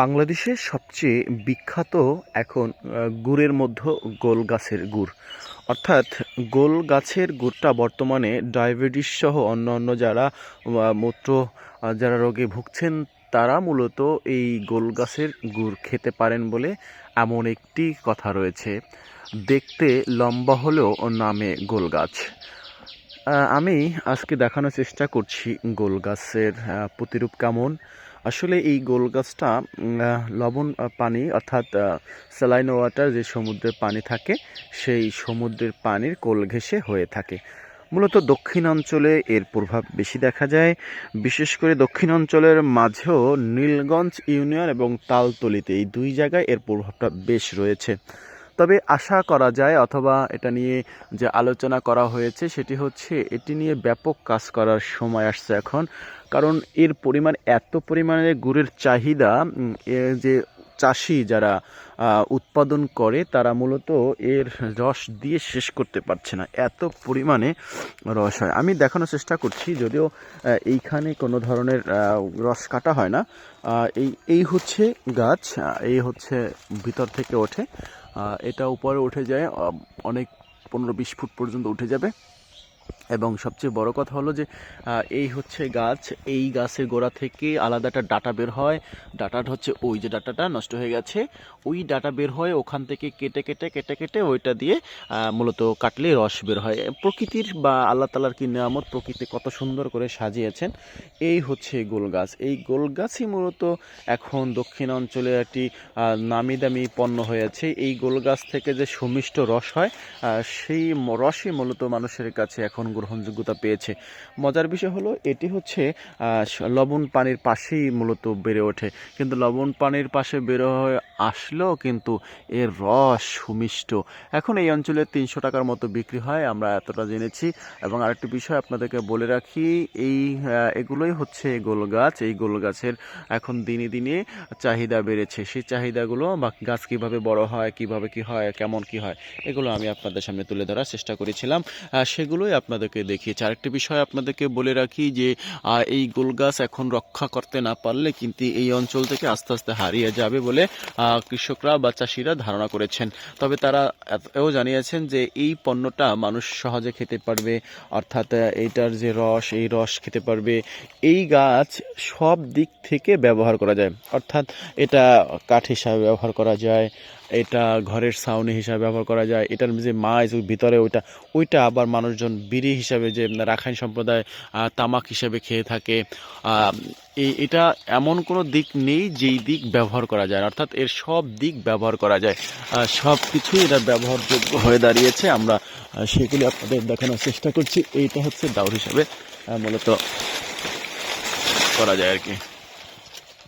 বাংলাদেশের সবচেয়ে বিখ্যাত এখন গুড়ের মধ্যে গোল গাছের গুড়। অর্থাৎ গোল গাছের গুড়টা বর্তমানে ডায়াবেটিস সহ অন্য অন্য যারা মূত্র যারা রোগে ভুগছেন, তারা মূলত এই গোল গাছের গুড় খেতে পারেন বলে এমন একটি কথা রয়েছে। দেখতে লম্বা হলেও নামে গোল গাছ আমি আজকে দেখানোর চেষ্টা করছি গোল গাছের প্রতিরূপ কেমন। আসলে এই গোল গাছটা লবণ পানি অর্থাৎ স্যালাইন ওয়াটার যে সমুদ্রের পানি থাকে, সেই সমুদ্রের পানির কোল ঘেঁষে হয়ে থাকে। মূলত দক্ষিণাঞ্চলে এর প্রভাব বেশি দেখা যায়। বিশেষ করে দক্ষিণাঞ্চলের মাঝেও নীলগঞ্জ ইউনিয়ন এবং তালতলিতে এই দুই জায়গায় এর প্রভাবটা বেশ রয়েছে। তবে আশা করা যায় অথবা এটা নিয়ে যে আলোচনা করা হয়েছে সেটি হচ্ছে এটি নিয়ে ব্যাপক কাজ করার সময় আসছে এখন। কারণ এর পরিমাণ, এত পরিমাণে গুড়ের চাহিদা যে চাষি যারা উৎপাদন করে, তারা মূলত এর রস দিয়ে শেষ করতে পারছে না। এত পরিমাণে রস হয়। আমি দেখানোর চেষ্টা করছি, যদিও এইখানে কোনো ধরনের রস কাটা হয় না। এই এই হচ্ছে গাছ এই হচ্ছে ভিতর থেকে ওঠে। এটা উপরে উঠে যায় অনেক পনেরো বিশ ফুট পর্যন্ত উঠে যাবে। এবং সবচেয়ে বড় কথা হলো যে এই হচ্ছে গাছ, এই গাছের গোড়া থেকে আলাদা একটা ডাটা বের হয়। ডাটাটা হচ্ছে ওই যে ডাটাটা নষ্ট হয়ে গেছে। ওই ডাটা বের হয় ওখান থেকে কেটে কেটে কেটে কেটে ওইটা দিয়ে মূলত কাটলে রস বের হয়। প্রকৃতির বা আল্লাহ তালার কি নিয়ামত, প্রকৃতি কত সুন্দর করে সাজিয়েছেন, এই হচ্ছে গোল গাছ। এই গোল গাছই মূলত এখন দক্ষিণ অঞ্চলে একটি নামি দামি পণ্য হয়েছে। এই গোল গাছ থেকে যে সুমিষ্ট রস হয় সেই রসই মূলত মানুষের কাছে এখন গ্রহণযোগ্যতা পেয়েছে। মজার বিষয় হলো, এটি হচ্ছে লবণ পানির পাশেই মূলত বেড়ে ওঠে। কিন্তু লবণ পানির পাশে বেরো হয়ে আসলেও কিন্তু এর রস সুমিষ্ট। এখন এই অঞ্চলে তিনশো টাকার মতো বিক্রি হয়, আমরা এতটা জেনেছি। এবং আরেকটি বিষয় আপনাদেরকে বলে রাখি, এই এগুলোই হচ্ছে গোল গাছ এই গোল গাছের এখন দিনে দিনে চাহিদা বেড়েছে। সেই চাহিদাগুলো বা গাছ কীভাবে বড় হয়, কীভাবে কি হয়, কেমন কি হয়, এগুলো আমি আপনাদের সামনে তুলে ধরার চেষ্টা করেছিলাম। সেগুলোই সেগুলোই আপনাদেরকে দেখিয়েছি। আরেকটি বিষয় আপনাদেরকে বলে রাখি যে এই গোল গাছ এখন রক্ষা করতে না পারলে কিন্তু এই অঞ্চল থেকে আস্তে আস্তে হারিয়ে যাবে বলে কৃষকরা বা চাষিরা ধারণা করেছেন। তবে তারা এও জানিয়েছেন যে, এই পণ্যটা মানুষ সহজে খেতে পারবে, অর্থাৎ এইটার যে রস, এই রস খেতে পারবে। এই গাছ সব দিক থেকে ব্যবহার করা যায়। অর্থাৎ, এটা কাঠ হিসাবে ব্যবহার করা যায়, এটা ঘরের ছাউনি হিসাবে ব্যবহার করা যায়, এটার যে মাছ ভিতরে, ওইটা ওইটা আবার মানুষজন বিড়ি হিসাবে যে রাখাইন সম্প্রদায় তামাক হিসাবে খেয়ে থাকে এটা এমন কোনো দিক নেই যেই দিক ব্যবহার করা যায়। অর্থাৎ এর সব দিক ব্যবহার করা যায়। সব কিছুই এটা ব্যবহারযোগ্য হয়ে দাঁড়িয়েছে। আমরা সেগুলি আপনাদের দেখানোর চেষ্টা করছি। এইটা হচ্ছে দাউর হিসাবে মূলত করা যায় আর কি।